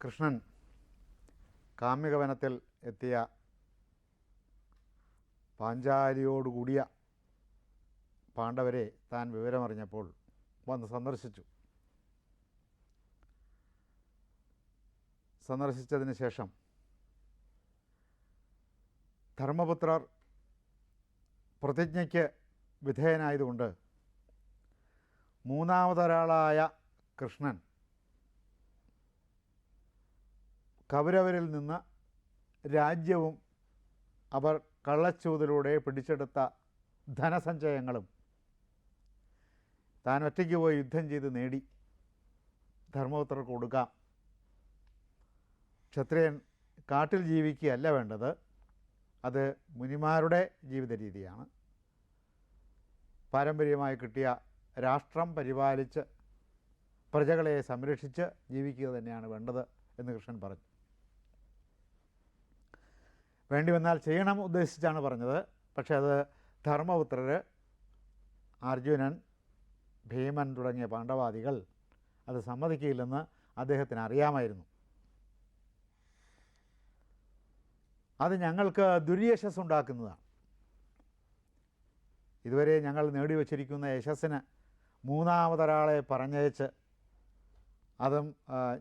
കൃഷ്ണൻ കാമ്യകവനത്തിൽ എത്തിയ പാഞ്ചാലിയോടുകൂടിയ പാണ്ഡവരെ താൻ വിവരമറിഞ്ഞപ്പോൾ വന്ന് സന്ദർശിച്ചു. സന്ദർശിച്ചതിന് ശേഷം ധർമ്മപുത്രർ പ്രതിജ്ഞയ്ക്ക് വിധേയനായതുകൊണ്ട് മൂന്നാമതൊരാളായ കൃഷ്ണൻ കൗരവരിൽ നിന്ന് രാജ്യവും അവർ കള്ളച്ചൂതിലൂടെ പിടിച്ചെടുത്ത ധനസഞ്ചയങ്ങളും താൻ ഒറ്റയ്ക്ക് പോയി യുദ്ധം ചെയ്ത് നേടി. ധർമ്മപുത്രർക്ക് കൊടുക്കാം. ക്ഷത്രിയൻ കാട്ടിൽ ജീവിക്കുകയല്ല വേണ്ടത്. അത് മുനിമാരുടെ ജീവിത രീതിയാണ്. പാരമ്പര്യമായി കിട്ടിയ രാഷ്ട്രം പരിപാലിച്ച് പ്രജകളെ സംരക്ഷിച്ച് ജീവിക്കുക തന്നെയാണ് വേണ്ടത് എന്ന് കൃഷ്ണൻ പറഞ്ഞു. വേണ്ടി വന്നാൽ ചെയ്യണം ഉദ്ദേശിച്ചാണ് പറഞ്ഞത്. പക്ഷേ അത് ധർമ്മപുത്രർ അർജുനൻ ഭീമൻ തുടങ്ങിയ പാണ്ഡവാദികൾ അത് സമ്മതിക്കില്ലെന്ന് അദ്ദേഹത്തിന് അറിയാമായിരുന്നു അത് ഞങ്ങൾക്ക് ദുര്യശസ് ഉണ്ടാക്കുന്നതാണ്. ഇതുവരെ ഞങ്ങൾ നേടിവച്ചിരിക്കുന്ന യശസ്സിന് മൂന്നാമതൊരാളെ പറഞ്ഞയച്ച് അതും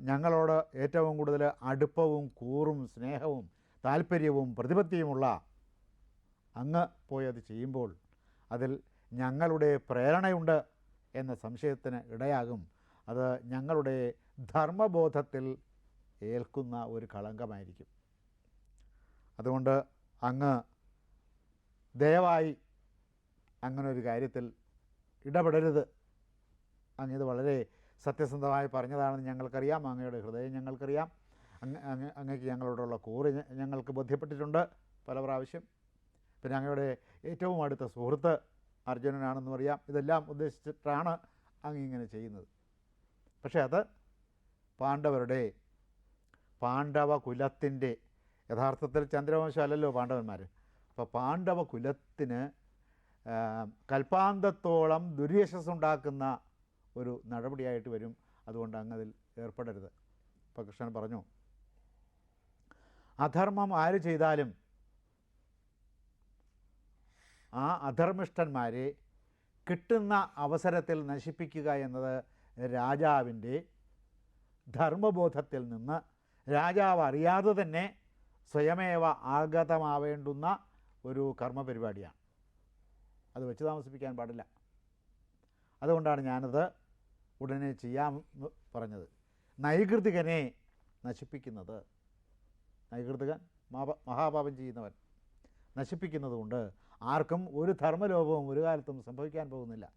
ഞങ്ങളോട് ഏറ്റവും കൂടുതൽ അടുപ്പവും കൂറും സ്നേഹവും താല്പര്യവും പ്രതിപത്തിയുമുള്ള അങ്ങ് പോയി അത് ചെയ്യുമ്പോൾ അതിൽ ഞങ്ങളുടെ പ്രേരണയുണ്ട് എന്ന സംശയത്തിന് ഇടയാകും. അത് ഞങ്ങളുടെ ധർമ്മബോധത്തിൽ ഏൽക്കുന്ന ഒരു കളങ്കമായിരിക്കും. അതുകൊണ്ട് അങ്ങ് ദയവായി അങ്ങനെ ഒരു കാര്യത്തിൽ ഇടപെടരുത്. അങ്ങ് ഇത് വളരെ സത്യസന്ധമായി പറഞ്ഞതാണെന്ന് ഞങ്ങൾക്കറിയാം. അങ്ങയുടെ ഹൃദയം ഞങ്ങൾക്കറിയാം. അങ്ങ് അങ്ങ് അങ്ങക്ക് ഞങ്ങളോടുള്ള കൂറ് ഞങ്ങൾക്ക് ബോധ്യപ്പെട്ടിട്ടുണ്ട് പല പ്രാവശ്യം. പിന്നെ അങ്ങയുടെ ഏറ്റവും അടുത്ത സുഹൃത്ത് അർജുനനാണെന്ന് പറയാം ഇതെല്ലാം ഉദ്ദേശിച്ചിട്ടാണ് അങ്ങ് ഇങ്ങനെ ചെയ്യുന്നത്. പക്ഷേ അത് പാണ്ഡവരുടെ പാണ്ഡവ കുലത്തിന്റെ യഥാർത്ഥത്തിൽ ചന്ദ്രവംശമല്ലല്ലോ പാണ്ഡവന്മാർ അപ്പോൾ പാണ്ഡവ കുലത്തിന് കൽപ്പാന്തത്തോളം ദുര്യശസ്സുണ്ടാക്കുന്ന ഒരു നടപടിയായിട്ട് വരും. അതുകൊണ്ട് അങ്ങ് അതിൽ ഏർപ്പെടരുത്. ഇപ്പോൾ കൃഷ്ണൻ പറഞ്ഞു അധർമ്മം ആര് ചെയ്താലും ആ അധർമ്മിഷ്ഠന്മാരെ കിട്ടുന്ന അവസരത്തിൽ നശിപ്പിക്കുക എന്നത് രാജാവിന്റെ ധർമ്മബോധത്തിൽ നിന്ന് രാജാവ് അറിയാതെ തന്നെ സ്വയമേവ ആഗതമാവേണ്ടുന്ന ഒരു കർമ്മ പരിപാടിയാണ് അത് വെച്ച് താമസിപ്പിക്കാൻ പാടില്ല. അതുകൊണ്ടാണ് ഞാനത് ഉടനെ ചെയ്യാമെന്ന് പറഞ്ഞത്. നൈകൃതികനെ നശിപ്പിക്കുന്നത് നൈകൃതികൻ മഹാപാപം ചെയ്യുന്നവൻ. നശിപ്പിക്കുന്നതുകൊണ്ട് ആർക്കും ഒരു ധർമ്മലോപവും ഒരു കാലത്തും സംഭവിക്കാൻ പോകുന്നില്ല.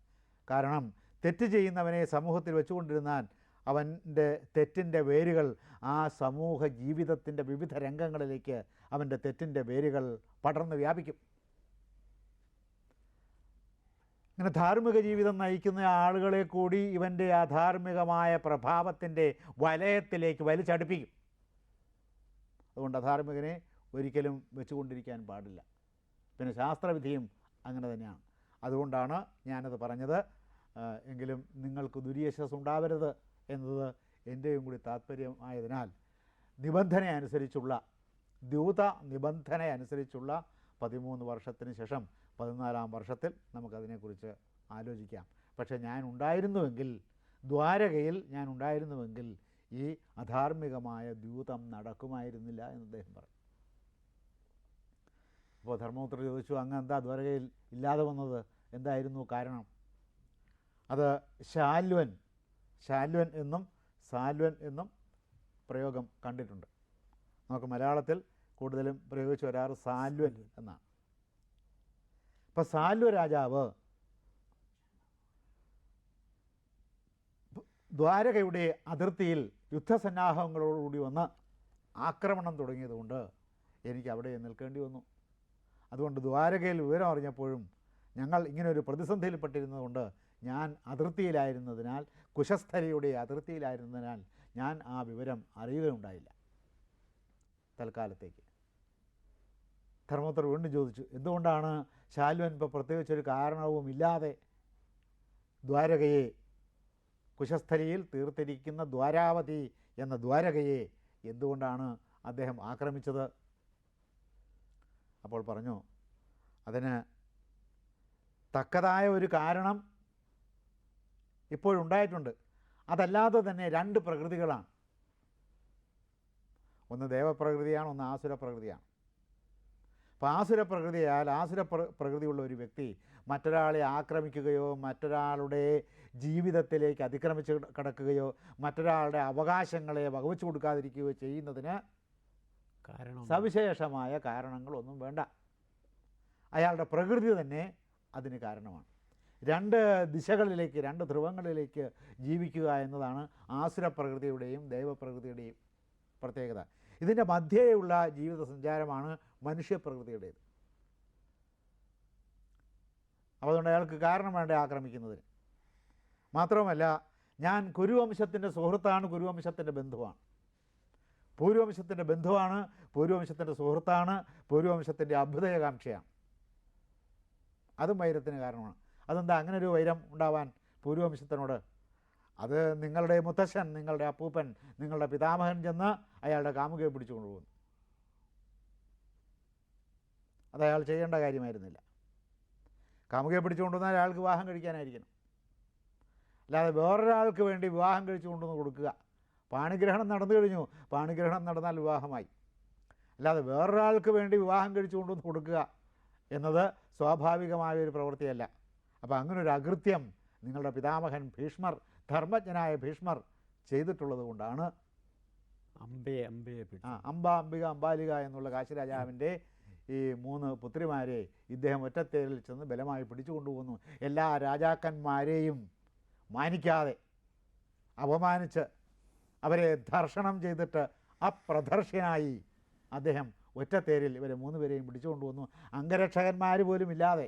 കാരണം തെറ്റ് ചെയ്യുന്നവനെ സമൂഹത്തിൽ വെച്ചുകൊണ്ടിരുന്നാൽ അവന്റെ തെറ്റിന്റെ വേരുകൾ ആ സമൂഹ ജീവിതത്തിന്റെ വിവിധ രംഗങ്ങളിലേക്ക് അവന്റെ തെറ്റിന്റെ വേരുകൾ പടർന്ന് വ്യാപിക്കും. ഇങ്ങനെ ധാർമ്മിക ജീവിതം നയിക്കുന്ന ആളുകളെ കൂടി ഇവന്റെ അധാർമികമായ പ്രഭാവത്തിന്റെ വലയത്തിലേക്ക് വലിച്ചടുപ്പിക്കും. അതുകൊണ്ട് അധാർമികനെ ഒരിക്കലും വെച്ചുകൊണ്ടിരിക്കാൻ പാടില്ല. പിന്നെ ശാസ്ത്രവിധിയും അങ്ങനെ തന്നെയാണ്. അതുകൊണ്ടാണ് ഞാനത് പറഞ്ഞത്. എങ്കിലും നിങ്ങൾക്ക് ദുരിയശസ് ഉണ്ടാവരുത് എന്നത് എന്റെയും കൂടി താല്പര്യമായതിനാൽ നിബന്ധന അനുസരിച്ചുള്ള ദ്യൂത നിബന്ധന അനുസരിച്ചുള്ള പതിമൂന്ന് വർഷത്തിന് ശേഷം പതിനാലാം വർഷത്തിൽ നമുക്കതിനെക്കുറിച്ച് ആലോചിക്കാം. പക്ഷേ ഞാൻ ഉണ്ടായിരുന്നുവെങ്കിൽ ദ്വാരകയിൽ ഞാൻ ഉണ്ടായിരുന്നുവെങ്കിൽ ഈ അധാർമികമായ ദ്യൂതം നടക്കുമായിരുന്നില്ല എന്ന് അദ്ദേഹം പറഞ്ഞു. അപ്പോൾ ധർമ്മപുത്ര ചോദിച്ചു അങ്ങ് എന്താ ദ്വാരകയിൽ ഇല്ലാതെ വന്നത്? എന്തായിരുന്നു കാരണം? അത് ശാൽവൻ ശാൽവൻ എന്നും സാൽവൻ എന്നും പ്രയോഗം കണ്ടിട്ടുണ്ട്. നമുക്ക് മലയാളത്തിൽ കൂടുതലും പ്രയോഗിച്ച് വരാറ് സാൽവൻ. എന്നാണ്. അപ്പം സാൽവ രാജാവ് ദ്വാരകയുടെ അതിർത്തിയിൽ യുദ്ധസന്നാഹങ്ങളോടുകൂടി വന്ന് ആക്രമണം തുടങ്ങിയതുകൊണ്ട് എനിക്ക് അവിടെ നിൽക്കേണ്ടി വന്നു. അതുകൊണ്ട് ദ്വാരകയിൽ വിവരം അറിഞ്ഞപ്പോഴും ഞങ്ങൾ ഇങ്ങനൊരു പ്രതിസന്ധിയിൽപ്പെട്ടിരുന്നതുകൊണ്ട് ഞാൻ അതിർത്തിയിലായിരുന്നതിനാൽ കുശസ്ഥലയുടെ അതിർത്തിയിലായിരുന്നതിനാൽ ഞാൻ ആ വിവരം അറിയുകയുണ്ടായില്ല. തൽക്കാലത്തേക്ക്. ധർമ്മപുത്രർ വീണ്ടും ചോദിച്ചു എന്തുകൊണ്ടാണ് ശാലുവൻ ഇപ്പോൾ പ്രത്യേകിച്ചൊരു കാരണവുമില്ലാതെ ദ്വാരകയെ കുശസ്ഥലിയിൽ തീർത്തിരിക്കുന്ന ദ്വാരാവതി എന്ന ദ്വാരകയെ എന്തുകൊണ്ടാണ് അദ്ദേഹം ആക്രമിച്ചത്? അപ്പോൾ പറഞ്ഞു അതിന് തക്കതായ ഒരു കാരണം ഇപ്പോഴുണ്ടായിട്ടുണ്ട്. അതല്ലാതെ തന്നെ രണ്ട് പ്രകൃതികളാണ്. ഒന്ന് ദേവപ്രകൃതിയാണ് ഒന്ന് ആസുര പ്രകൃതിയാണ് അപ്പോൾ ആസുര പ്രകൃതിയാൽ ആസുര പ്ര- പ്രകൃതിയുള്ള ഒരു വ്യക്തി മറ്റൊരാളെ ആക്രമിക്കുകയോ മറ്റൊരാളുടെ ജീവിതത്തിലേക്ക് അതിക്രമിച്ച് കിടക്കുകയോ മറ്റൊരാളുടെ അവകാശങ്ങളെ വകവച്ചു കൊടുക്കാതിരിക്കുകയോ ചെയ്യുന്നതിന് കാരണം സവിശേഷമായ കാരണങ്ങളൊന്നും വേണ്ട. അയാളുടെ പ്രകൃതി തന്നെ അതിന് കാരണമാണ്. രണ്ട് ദിശകളിലേക്ക് രണ്ട് ധ്രുവങ്ങളിലേക്ക് ജീവിക്കുക എന്നതാണ് ആസുര പ്രകൃതിയുടെയും ദൈവപ്രകൃതിയുടെയും പ്രത്യേകത. ഇതിന്റെ മധ്യേയുള്ള ജീവിത സഞ്ചാരമാണ് മനുഷ്യപ്രകൃതിയുടേത്. അപ്പോൾ അതുകൊണ്ട് അയാൾക്ക് കാരണം വേണ്ട ആക്രമിക്കുന്നതിന്. മാത്രവുമല്ല ഞാൻ കുരുവംശത്തിന്റെ സുഹൃത്താണ് കുരുവംശത്തിന്റെ ബന്ധുവാണ്. പൂർവംശത്തിന്റെ ബന്ധുവാണ് പൂർവംശത്തിന്റെ സുഹൃത്താണ് പൂർവംശത്തിന്റെ അഭ്യുദയകാംക്ഷയാണ്. അതും വൈരത്തിന് കാരണമാണ്. അതെന്താ? അങ്ങനെ ഒരു വൈരം ഉണ്ടാവാൻ പൂർവവംശത്തിനോട് അത് നിങ്ങളുടെ മുത്തശ്ശൻ നിങ്ങളുടെ അപ്പൂപ്പൻ നിങ്ങളുടെ പിതാമഹൻ ചെന്ന് അയാളുടെ കാമുകയെ പിടിച്ചു കൊണ്ടുപോകുന്നു. അത് അയാൾ ചെയ്യേണ്ട കാര്യമായിരുന്നില്ല. കാമുകയെ പിടിച്ചു കൊണ്ടുവന്നാൽ അയാൾക്ക് വിവാഹം കഴിക്കാനായിരിക്കണം. അല്ലാതെ വേറൊരാൾക്ക് വേണ്ടി വിവാഹം കഴിച്ചു കൊണ്ടുവന്ന് കൊടുക്കുക. പാണിഗ്രഹണം നടന്നു കഴിഞ്ഞു. പാണിഗ്രഹണം നടന്നാൽ വിവാഹമായി. അല്ലാതെ വേറൊരാൾക്ക് വേണ്ടി വിവാഹം കഴിച്ചു കൊണ്ടുവന്ന് കൊടുക്കുക എന്നത് സ്വാഭാവികമായ ഒരു പ്രവൃത്തിയല്ല. അപ്പോൾ അങ്ങനൊരു അകൃത്യം നിങ്ങളുടെ പിതാമഹൻ ഭീഷ്മർ ധർമ്മജ്ഞനായ ഭീഷ്മർ ചെയ്തിട്ടുള്ളത് കൊണ്ടാണ് അമ്പയെ അമ്പയെ ആ അംബിക അംബാലിക എന്നുള്ള കാശിരാജാവിന്റെ ഈ മൂന്ന് പുത്രിമാരെ ഇദ്ദേഹം ഒറ്റത്തേരിൽ ചെന്ന് ബലമായി പിടിച്ചു കൊണ്ടുപോകുന്നു. എല്ലാ രാജാക്കന്മാരെയും മാനിക്കാതെ അപമാനിച്ച് അവരെ ദർശനം ചെയ്തിട്ട് അപ്രദർശനായി അദ്ദേഹം ഒറ്റത്തേരിൽ ഇവരെ മൂന്ന് പേരെയും പിടിച്ചു കൊണ്ടുവന്നു. അംഗരക്ഷകന്മാർ പോലും ഇല്ലാതെ